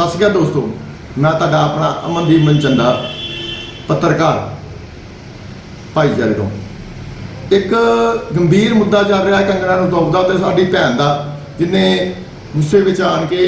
ਸਤਿ ਸ਼੍ਰੀ ਅਕਾਲ ਦੋਸਤੋ, ਮੈਂ ਤੁਹਾਡਾ ਆਪਣਾ ਅਮਨਦੀਪ ਮਨਚੰਦਾ, ਪੱਤਰਕਾਰ, ਭਾਈਚਾਰੇ ਤੋਂ। ਇੱਕ ਗੰਭੀਰ ਮੁੱਦਾ ਚੱਲ ਰਿਹਾ ਹੈ ਕੰਗਣਾ ਨੂੰ ਦੁਖਦਾ ਤੇ ਸਾਡੀ ਭੈਣ ਦਾ, ਜਿਨੇ ਗੁੱਸੇ ਵਿੱਚ ਆਣ ਕੇ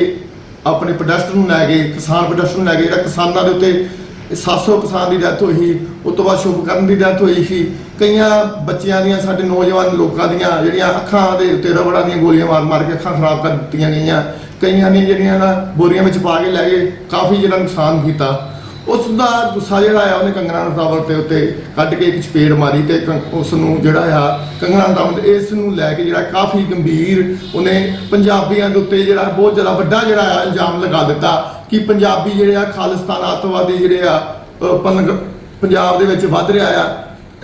ਆਪਣੇ ਪ੍ਰੋਟੈਸਟ ਨੂੰ ਲੈ ਕੇ, ਕਿਸਾਨ ਪ੍ਰੋਟੈਸਟ ਨੂੰ ਲੈ ਕੇ, ਜਿਹੜਾ ਕਿਸਾਨਾਂ ਦੇ ਉੱਤੇ 700 ਕਿਸਾਨ ਦੀ ਡੈਥ ਹੋਈ ਸੀ ਉਸ ਤੋਂ ਬਾਅਦ ਸ਼ੁਭਕਰਨ ਦੀ ਡੈਥ ਹੋਈ ਸੀ। ਕਈਆਂ ਬੱਚਿਆਂ ਦੀਆਂ, ਸਾਡੇ ਨੌਜਵਾਨ ਲੋਕਾਂ ਦੀਆਂ ਜਿਹੜੀਆਂ ਅੱਖਾਂ ਦੇ ਉੱਤੇ ਰਬੜਾਂ ਦੀਆਂ ਗੋਲੀਆਂ ਮਾਰ ਮਾਰ ਕੇ ਅੱਖਾਂ ਖਰਾਬ ਕਰ ਦਿੱਤੀਆਂ ਗਈਆਂ। ਕਈਆਂ ਨੇ ਜਿਹੜੀਆਂ ਨਾ ਬੋਰੀਆਂ ਵਿੱਚ ਪਾ ਕੇ ਲੈ ਗਏ, ਕਾਫੀ ਜਿਹੜਾ ਨੁਕਸਾਨ ਕੀਤਾ। ਉਸ ਦਾ ਗੁੱਸਾ ਜਿਹੜਾ ਆ, ਉਹਨੇ ਕੰਗਣਾ ਰਣਾਵਤ ਦੇ ਉੱਤੇ ਕੱਢ ਕੇ ਇੱਕ ਚਪੇੜ ਮਾਰੀ ਤੇ ਕੰ- ਉਸ ਨੂੰ ਜਿਹੜਾ ਆ, ਕੰਗਣਾ ਰਣਾਵਤ ਇਸ ਨੂੰ ਲੈ ਕੇ ਜਿਹੜਾ ਕਾਫੀ ਗੰਭੀਰ ਉਹਨੇ ਪੰਜਾਬੀਆਂ ਦੇ ਉੱਤੇ ਜਿਹੜਾ ਬਹੁਤ ਜ਼ਿਆਦਾ ਵੱਡਾ ਜਿਹੜਾ ਆ ਇਲਜ਼ਾਮ ਲਗਾ ਦਿੱਤਾ ਕਿ ਪੰਜਾਬੀ ਜਿਹੜੇ ਆ, ਖਾਲਿਸਤਾਨ ਆਤਵਾਦੀ ਜਿਹੜੇ ਆ ਅਹ ਪੰਜਾਬ ਦੇ ਵਿੱਚ ਵੱਧ ਰਿਹਾ ਆ।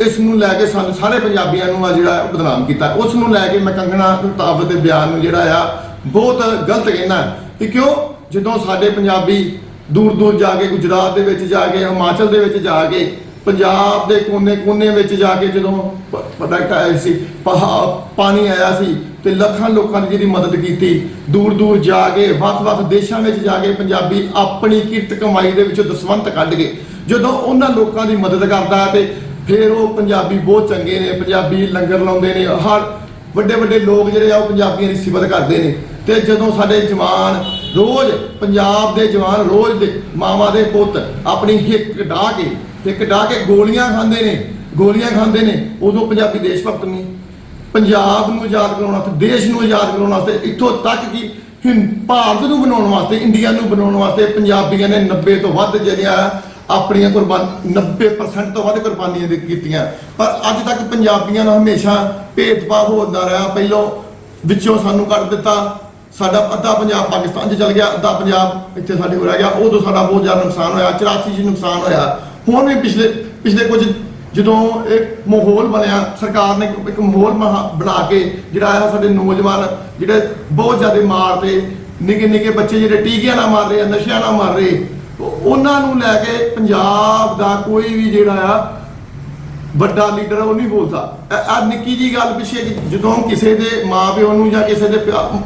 ਇਸ ਨੂੰ ਲੈ ਕੇ ਸਾਨੂੰ ਸਾਰੇ ਪੰਜਾਬੀਆਂ ਨੂੰ ਆ ਜਿਹੜਾ ਬਦਨਾਮ ਕੀਤਾ। ਉਸ ਨੂੰ ਲੈ ਕੇ ਮੈਂ ਕੰਗਣਾ ਰਣਾਵਤ ਦੇ ਬਿਆਨ ਨੂੰ ਜਿਹੜਾ ਆ ਬਹੁਤ ਗਲਤ ਕਹਿਣਾ ਕਿ ਕਿਉਂ? ਜਦੋਂ ਸਾਡੇ ਪੰਜਾਬੀ ਦੂਰ ਦੂਰ ਜਾ ਕੇ ਗੁਜਰਾਤ ਦੇ ਵਿੱਚ ਜਾ ਕੇ, ਹਿਮਾਚਲ ਦੇ ਵਿੱਚ ਜਾ ਕੇ, ਪੰਜਾਬ ਦੇ ਕੋਨੇ-ਕੋਨੇ ਵਿੱਚ ਜਾ ਕੇ ਜਦੋਂ ਪ੍ਰੋਡਕਟ ਆਇਆ ਸੀ, ਪਹਾ- ਪਾਣੀ ਆਇਆ ਸੀ ਤੇ ਲੱਖਾਂ ਲੋਕਾਂ ਦੀ ਜਿਹੜੀ ਮਦਦ ਕੀਤੀ, ਦੂਰ ਦੂਰ ਜਾ ਕੇ ਵੱਖ-ਵੱਖ ਦੇਸ਼ਾਂ ਵਿੱਚ ਜਾ ਕੇ ਪੰਜਾਬੀ ਆਪਣੀ ਕਿਰਤ ਕਮਾਈ ਦੇ ਵਿੱਚੋਂ ਦਸਵੰਤ ਕੱਢ ਕੇ ਜਦੋਂ ਉਹਨਾਂ ਲੋਕਾਂ ਦੀ ਮਦਦ ਕਰਦਾ ਹੈ ਤੇ ਫਿਰ ਉਹ ਪੰਜਾਬੀ ਬਹੁਤ ਚੰਗੇ ਨੇ, ਪੰਜਾਬੀ ਲੰਗਰ ਲਾਉਂਦੇ ਨੇ, ਹਰ ਵੱਡੇ ਵੱਡੇ ਲੋਕ ਜਿਹੜੇ ਆ ਉਹ ਪੰਜਾਬੀਆਂ ਦੀ ਸਿਫਤ ਕਰਦੇ ਨੇ। ਤੇ ਜਦੋਂ ਸਾਡੇ ਜਵਾਨ ਰੋਜ਼ ਪੰਜਾਬ ਦੇ ਜਵਾਨ ਰੋਜ਼ ਦੇ ਮਾਵਾਂ ਦੇ ਪੁੱਤ ਆਪਣੀ ਹਿੱਕ ਢਾਹ ਕੇ ਹਿੱਕ ਢਾਹ ਕੇ ਗੋਲੀਆਂ ਖਾਂਦੇ ਨੇ, ਗੋਲੀਆਂ ਖਾਂਦੇ ਨੇ, ਉਦੋਂ ਪੰਜਾਬੀ ਦੇਸ਼ ਭਗਤ ਨਹੀਂ ਪੰਜਾਬ ਨੂੰ ਆਜ਼ਾਦ ਕਰਾਉਣ ਵਾਸਤੇ, ਦੇਸ਼ ਨੂੰ ਆਜ਼ਾਦ ਕਰਾਉਣ ਵਾਸਤੇ, ਇੱਥੋਂ ਤੱਕ ਕਿ ਹਿੰ- ਭਾਰਤ ਨੂੰ ਬਣਾਉਣ ਵਾਸਤੇ, ਇੰਡੀਆ ਨੂੰ ਬਣਾਉਣ ਵਾਸਤੇ ਪੰਜਾਬੀਆਂ ਨੇ 90 ਤੋਂ ਵੱਧ ਜਿਹੜੀਆਂ ਆਪਣੀਆਂ ਕੁਰਬਾਨ 90% ਤੋਂ ਵੱਧ ਕੁਰਬਾਨੀਆਂ ਦੇ ਕੀਤੀਆਂ। ਪਰ ਅੱਜ ਤੱਕ ਪੰਜਾਬੀਆਂ ਨਾਲ ਹਮੇਸ਼ਾ ਭੇਦਭਾਵ ਹੁੰਦਾ ਰਿਹਾ। ਪਹਿਲੋਂ ਵਿੱਚੋਂ ਸਾਨੂੰ ਕੱਢ ਦਿੱਤਾ। ਸਾਡਾ ਅੱਧਾ ਪੰਜਾਬ ਪਾਕਿਸਤਾਨ 'ਚ ਚਲ ਗਿਆ, ਅੱਧਾ ਪੰਜਾਬ ਇੱਥੇ ਸਾਡੇ ਕੋਲ ਰਹਿ ਗਿਆ। ਉਦੋਂ ਸਾਡਾ ਬਹੁਤ ਜ਼ਿਆਦਾ ਨੁਕਸਾਨ ਹੋਇਆ 84 'ਚ ਨੁਕਸਾਨ ਹੋਇਆ। ਹੁਣ ਵੀ ਪਿਛਲੇ ਪਿਛਲੇ ਕੁਝ ਜਦੋਂ ਇੱਕ ਮਾਹੌਲ ਬਣਿਆ, ਸਰਕਾਰ ਨੇ ਇੱਕ- ਮਾਹੌਲ ਮਹਾ- ਬਣਾ ਕੇ ਜਿਹੜਾ ਆ ਸਾਡੇ ਨੌਜਵਾਨ ਜਿਹੜੇ ਬਹੁਤ ਜ਼ਿਆਦਾ ਮਾਰਦੇ ਨਿੱਕੇ ਨਿੱਕੇ ਬੱਚੇ ਜਿਹੜੇ ਟੀਕਿਆਂ ਨਾਲ ਮਾਰ ਰਹੇ ਆ, ਨਸ਼ਿਆਂ ਨਾਲ ਮਾਰ ਰਹੇ ਉਹਨਾਂ ਨੂੰ ਲੈ ਕੇ ਪੰਜਾਬ ਦਾ ਕੋਈ ਵੀ ਜਿਹੜਾ ਆ, ਵੱਡਾ ਲੀਡਰ ਉਹ ਨਹੀਂ ਬੋਲਦਾ। ਆ ਨਿੱਕੀ ਜੀ ਗੱਲ ਪਿੱਛੇ ਕਿ ਜਦੋਂ ਕਿਸੇ ਦੇ ਮਾਪਿਓ ਨੂੰ ਜਾਂ ਕਿਸੇ ਦੇ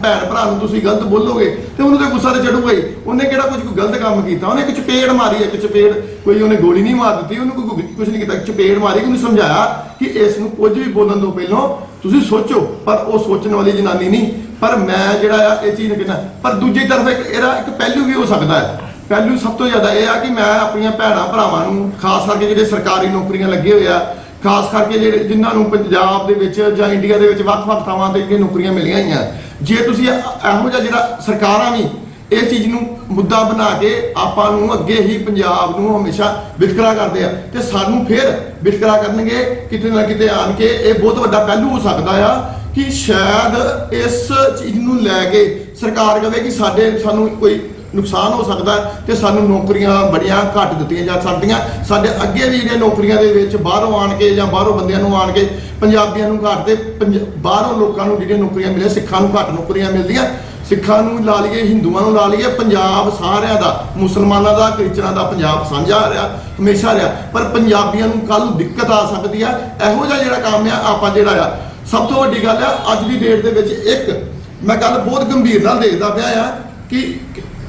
ਭੈਣ ਭਰਾ ਨੂੰ ਤੁਸੀਂ ਗਲਤ ਬੋਲੋਗੇ, ਤੇ ਉਹਨੂੰ ਤੇ ਗੁੱਸਾ ਤੇ ਚੜੂਗਾ ਹੀ ਉਹਨੇ ਕਿਹੜਾ ਕੁਝ ਕੋਈ ਗਲਤ ਕੰਮ ਕੀਤਾ? ਉਹਨੇ ਇੱਕ ਚਪੇੜ ਮਾਰੀ, ਇੱਕ ਚਪੇੜ ਕੋਈ ਉਹਨੇ ਗੋਲੀ ਨਹੀਂ ਮਾਰ ਦਿੱਤੀ, ਉਹਨੂੰ ਕੋਈ ਕੁਝ ਨਹੀਂ ਕੀਤਾ। ਚਪੇੜ ਮਾਰੀ ਉਹਨੂੰ ਸਮਝਾਇਆ ਕਿ ਇਸ ਨੂੰ ਕੁਝ ਵੀ ਬੋਲਣ ਤੋਂ ਪਹਿਲਾਂ ਤੁਸੀਂ ਸੋਚੋ, ਪਰ ਉਹ ਸੋਚਣ ਵਾਲੀ ਜਨਾਨੀ ਨਹੀਂ। ਪਰ ਮੈਂ ਜਿਹੜਾ ਆ, ਇਹ ਚੀਜ਼ ਕਹਿੰਦਾ। ਪਰ ਦੂਜੀ ਤਰਫ ਇੱਕ ਇਹਦਾ ਇੱਕ ਪਹਿਲੂ ਵੀ ਹੋ ਸਕਦਾ ਹੈ। ਪਹਿਲੂ ਸਭ ਤੋਂ ਜ਼ਿਆਦਾ ਇਹ ਆ ਕਿ ਮੈਂ ਆਪਣੀਆਂ ਭੈਣਾਂ ਭਰਾਵਾਂ ਨੂੰ, ਖਾਸ ਕਰਕੇ ਜਿਹੜੇ ਸਰਕਾਰੀ ਨੌਕਰੀਆਂ ਲੱਗੇ ਹੋਏ ਆ, ਖਾਸ ਕਰਕੇ ਜਿਹੜੇ ਜਿਨ੍ਹਾਂ ਨੂੰ ਪੰਜਾਬ ਦੇ ਵਿੱਚ ਜਾਂ ਇੰਡੀਆ ਦੇ ਵਿੱਚ ਵੱਖ-ਵੱਖ ਥਾਵਾਂ ਤੇ ਜਿਹੜੀਆਂ ਨੌਕਰੀਆਂ ਮਿਲੀਆਂ ਹੋਈਆਂ, ਜੇ ਤੁਸੀਂ ਇਹੋ ਜਿਹਾ ਜਿਹੜਾ ਸਰਕਾਰਾਂ ਵੀ ਇਸ ਚੀਜ਼ ਨੂੰ ਮੁੱਦਾ ਬਣਾ ਕੇ ਆਪਾਂ ਨੂੰ ਅੱਗੇ ਹੀ ਪੰਜਾਬ ਨੂੰ ਹਮੇਸ਼ਾ ਵਿਤਕਰਾ ਕਰਦੇ ਆ, ਤੇ ਸਾਨੂੰ ਫਿਰ ਵਿਤਕਰਾ ਕਰਨਗੇ, ਕਿਤੇ ਨਾ ਕਿਤੇ ਆਣ ਕੇ ਇਹ ਬਹੁਤ ਵੱਡਾ ਪਹਿਲੂ ਹੋ ਸਕਦਾ ਆ ਕਿ ਸ਼ਾਇਦ ਇਸ ਚੀਜ਼ ਨੂੰ ਲੈ ਕੇ ਸਰਕਾਰ ਕਹੇ ਕਿ ਸਾਡੇ ਸਾਨੂੰ ਕੋਈ ਨੁਕਸਾਨ ਹੋ ਸਕਦਾ ਹੈ ਤੇ ਸਾਨੂੰ ਨੌਕਰੀਆਂ ਬੜੀਆਂ ਘੱਟ ਦਿੱਤੀਆਂ ਜਾ ਸਕਦੀਆਂ। ਸਾਡੇ ਅੱਗੇ ਵੀ ਜਿਹੜੀਆਂ ਨੌਕਰੀਆਂ ਦੇ ਵਿੱਚ ਬਾਹਰੋਂ ਆਣ ਕੇ ਜਾਂ ਬਾਹਰੋਂ ਬੰਦਿਆਂ ਨੂੰ ਆਣ ਕੇ ਪੰਜਾਬੀਆਂ ਨੂੰ ਘੱਟ ਤੇ ਪੰਜ- ਬਾਹਰੋਂ ਲੋਕਾਂ ਨੂੰ ਜਿਹੜੀਆਂ ਨੌਕਰੀਆਂ ਮਿਲੀਆਂ, ਸਿੱਖਾਂ ਨੂੰ ਘੱਟ ਨੌਕਰੀਆਂ ਮਿਲਦੀਆਂ। ਸਿੱਖਾਂ ਨੂੰ ਲਾ ਲਈਏ, ਹਿੰਦੂਆਂ ਨੂੰ ਲਾ ਲਈਏ, ਪੰਜਾਬ ਸਾਰਿਆਂ ਦਾ, ਮੁਸਲਮਾਨਾਂ ਦਾ, ਕ੍ਰਿਸਚਨਾਂ ਦਾ ਪੰਜਾਬ ਸਾਂਝਾ ਰਿਹਾ, ਹਮੇਸ਼ਾ ਰਿਹਾ। ਪਰ ਪੰਜਾਬੀਆਂ ਨੂੰ ਕੱਲ ਦਿੱਕਤ ਆ ਸਕਦੀ ਆ। ਇਹੋ ਜਿਹਾ ਜਿਹੜਾ ਕੰਮ ਆ, ਆਪਾਂ ਜਿਹੜਾ ਆ, ਸਭ ਤੋਂ ਵੱਡੀ ਗੱਲ ਆ, ਅੱਜ ਦੀ ਡੇਟ ਦੇ ਵਿੱਚ ਇੱਕ ਮੈਂ ਗੱਲ ਬਹੁਤ ਗੰਭੀਰ ਨਾਲ ਦੇਖਦਾ ਪਿਆ ਆ ਕਿ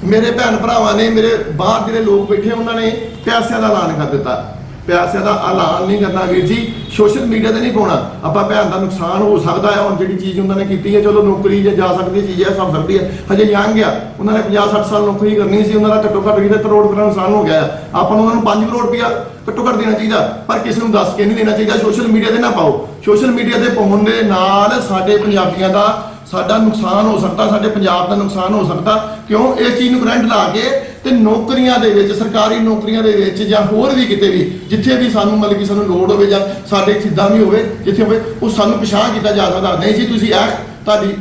ਮੇਰੇ ਭੈਣ ਭਰਾਵਾਂ ਨੇ ਮੇਰੇ ਬਾਹਰ ਜਿਹੜੇ ਲੋਕ ਬੈਠੇ ਉਹਨਾਂ ਨੇ ਪੈਸਿਆਂ ਦਾ ਐਲਾਨ ਕਰ ਦਿੱਤਾ। ਪੈਸਿਆਂ ਦਾ ਐਲਾਨ ਨਹੀਂ ਕਰਨਾ ਵੀਰ ਜੀ ਸੋਸ਼ਲ ਮੀਡੀਆ ਤੇ ਨਹੀਂ ਪਾਉਣਾ। ਆਪਾਂ ਭੈਣ ਦਾ ਨੁਕਸਾਨ ਹੋ ਸਕਦਾ ਹੈ ਹੁਣ ਜਿਹੜੀ ਚੀਜ਼ ਉਹਨਾਂ ਨੇ ਕੀਤੀ ਹੈ ਚਲੋ ਨੌਕਰੀ ਜੇ ਜਾ ਸਕਦੀ ਹੈ, ਚੀਜ਼ ਹੈ ਸਭ ਸਕਦੀ ਹੈ। ਹਜੇ ਯੰਗ ਆ ਉਹਨਾਂ ਨੇ 50 60 ਸਾਲ ਨੌਕਰੀ ਕਰਨੀ ਸੀ ਉਹਨਾਂ ਦਾ ਘੱਟੋ ਘੱਟ ਵੀ ਕਰੋੜ ਰੁਪਏ ਦਾ ਨੁਕਸਾਨ ਹੋ ਗਿਆ ਆਪਾਂ ਨੂੰ ਉਹਨਾਂ ਨੂੰ 5 ਕਰੋੜ ਰੁਪਇਆ ਘੱਟੋ ਘੱਟ ਦੇਣਾ ਚਾਹੀਦਾ ਪਰ ਕਿਸੇ ਨੂੰ ਦੱਸ ਕੇ ਨਹੀਂ ਦੇਣਾ ਚਾਹੀਦਾ ਸੋਸ਼ਲ ਮੀਡੀਆ ਤੇ ਨਾ ਪਾਓ। ਸੋਸ਼ਲ ਮੀਡੀਆ ਤੇ ਪਾਉਣ ਦੇ ਨਾਲ ਸਾਡੇ ਪੰਜਾਬੀਆਂ ਦਾ ਸਾਡਾ ਨੁਕਸਾਨ ਹੋ ਸਕਦਾ, ਸਾਡੇ ਪੰਜਾਬ ਦਾ ਨੁਕਸਾਨ ਹੋ ਸਕਦਾ। ਕਿਉਂ? ਇਸ ਚੀਜ਼ ਨੂੰ ਕਰੰਟ ਲਾ ਕੇ ਤੇ ਨੌਕਰੀਆਂ ਦੇ ਵਿੱਚ, ਸਰਕਾਰੀ ਨੌਕਰੀਆਂ ਦੇ ਵਿੱਚ ਜਾਂ ਹੋਰ ਵੀ ਕਿਤੇ ਵੀ, ਜਿੱਥੇ ਵੀ ਸਾਨੂੰ ਮਤਲਬ ਕਿ ਸਾਨੂੰ ਲੋੜ ਹੋਵੇ ਜਾਂ ਸਾਡੇ ਸਿੱਧਾ ਵੀ ਹੋਵੇ, ਜਿੱਥੇ ਹੋਵੇ, ਉਹ ਸਾਨੂੰ ਪਛਾਣ ਕੀਤਾ ਜਾ ਸਕਦਾ। ਨਹੀਂ ਜੀ, ਤੁਸੀਂ ਇਹ ਤੁਹਾਡੀ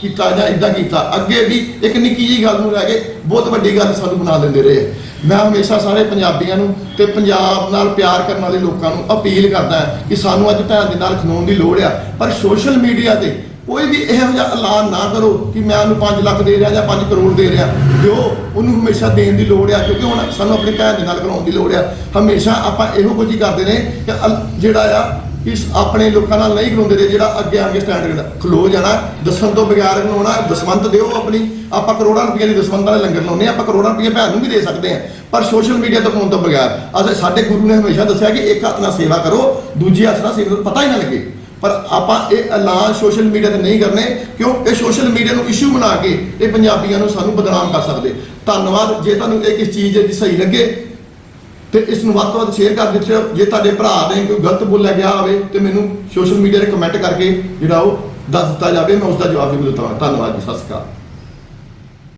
ਕੀਤਾ ਜਾਂ ਇਦਾਂ ਕੀਤਾ। ਅੱਗੇ ਵੀ ਇੱਕ ਨਿੱਕੀ ਜਿਹੀ ਗੱਲ ਨੂੰ ਲੈ ਕੇ ਬਹੁਤ ਵੱਡੀ ਗੱਲ ਸਾਨੂੰ ਬਣਾ ਦਿੰਦੇ ਰਹੇ। ਮੈਂ ਹਮੇਸ਼ਾ ਸਾਰੇ ਪੰਜਾਬੀਆਂ ਨੂੰ ਤੇ ਪੰਜਾਬ ਨਾਲ ਪਿਆਰ ਕਰਨ ਵਾਲੇ ਲੋਕਾਂ ਨੂੰ ਅਪੀਲ ਕਰਦਾ ਕਿ ਸਾਨੂੰ ਅੱਜ ਭੈਣ ਦੇ ਨਾਲ ਖਲੋਣ ਦੀ ਲੋੜ ਆ। ਪਰ ਸੋਸ਼ਲ ਮੀਡੀਆ ਤੇ ਕੋਈ ਵੀ ਇਹੋ ਜਿਹਾ ਐਲਾਨ ਨਾ ਕਰੋ ਕਿ ਮੈਂ ਉਹਨੂੰ 5 ਲੱਖ ਦੇ ਰਿਹਾ ਜਾਂ 5 ਕਰੋੜ ਦੇ ਰਿਹਾ। ਜੋ ਉਹਨੂੰ ਹਮੇਸ਼ਾ ਦੇਣ ਦੀ ਲੋੜ ਆ, ਕਿਉਂਕਿ ਹੁਣ ਸਾਨੂੰ ਆਪਣੀ ਭੈਣ ਦੇ ਨਾਲ ਕਰਾਉਣ ਦੀ ਲੋੜ ਆ। ਹਮੇਸ਼ਾ ਆਪਾਂ ਇਹੋ ਕੁਝ ਹੀ ਕਰਦੇ ਨੇ ਕਿ ਅਲ- ਜਿਹੜਾ ਆ ਇਸ ਆਪਣੇ ਲੋਕਾਂ ਨਾਲ ਨਹੀਂ ਖਲੋਂਦੇ ਤੇ ਜਿਹੜਾ ਅੱਗੇ ਆ ਕੇ ਸਟੈਂਡਰਡ ਖਲੋ ਜਾਣਾ, ਦੱਸਣ ਤੋਂ ਬਗੈਰ ਖਲੋਣਾ ਦਸਵੰਤ ਦਿਓ ਆਪਣੀ। ਆਪਾਂ ਕਰੋੜਾਂ ਰੁਪਏ ਦੀ ਦਸਵੰਤਾਂ ਦੇ ਲੰਗਰ ਲਾਉਂਦੇ ਹਾਂ ਆਪਾਂ ਕਰੋੜਾਂ ਰੁਪਏ ਭੈਣ ਨੂੰ ਵੀ ਦੇ ਸਕਦੇ ਹਾਂ ਪਰ ਸੋਸ਼ਲ ਮੀਡੀਆ ਤੋਂ ਫੋਨ ਤੋਂ ਬਗੈਰ ਅਸੇ ਸਾਡੇ ਗੁਰੂ ਨੇ ਹਮੇਸ਼ਾ ਦੱਸਿਆ ਕਿ ਇੱਕ ਹੱਥ ਨਾਲ ਸੇਵਾ ਕਰੋ, ਦੂਜੇ ਹੱਥ ਨਾਲ ਸੇਵਾ ਪਤਾ ਹੀ ਨਾ ਲੱਗੇ। ਪਰ ਆਪਾਂ ਇਹ ਐਲਾਨ ਸੋਸ਼ਲ ਮੀਡੀਆ ਤੇ ਨਹੀਂ ਕਰਨੇ, ਕਿਉਂ? ਇਹ ਸੋਸ਼ਲ ਮੀਡੀਆ ਨੂੰ ਇਸ਼ੂ ਬਣਾ ਕੇ ਇਹ ਪੰਜਾਬੀਆਂ ਨੂੰ ਸਾਨੂੰ ਬਦਨਾਮ ਕਰ ਸਕਦੇ। ਧੰਨਵਾਦ, ਜੇ ਤੁਹਾਨੂੰ ਇਹ ਕਿਸ ਚੀਜ਼ ਦੀ ਸਹੀ ਲੱਗੇ, ਤੇ ਇਸ ਨੂੰ ਵੱਧ ਤੋਂ ਵੱਧ ਸ਼ੇਅਰ ਕਰ ਦਿੱਤੇ ਜੇ ਤੁਹਾਡੇ ਭਰਾ ਨੇ ਕੋਈ ਗਲਤ ਬੋਲਿਆ ਗਿਆ ਹੋਵੇ, ਤੇ ਮੈਨੂੰ ਸੋਸ਼ਲ ਮੀਡੀਆ ਤੇ ਕਮੈਂਟ ਕਰਕੇ ਜਿਹੜਾ ਉਹ ਦੱਸ ਦਿੱਤਾ ਜਾਵੇ, ਮੈਂ ਉਸ ਦਾ ਜਵਾਬ ਜ਼ਰੂਰ ਦਵਾਂਗਾ ਧੰਨਵਾਦ ਜੀ। ਸਤਿ ਸ਼੍ਰੀ ਅਕਾਲ।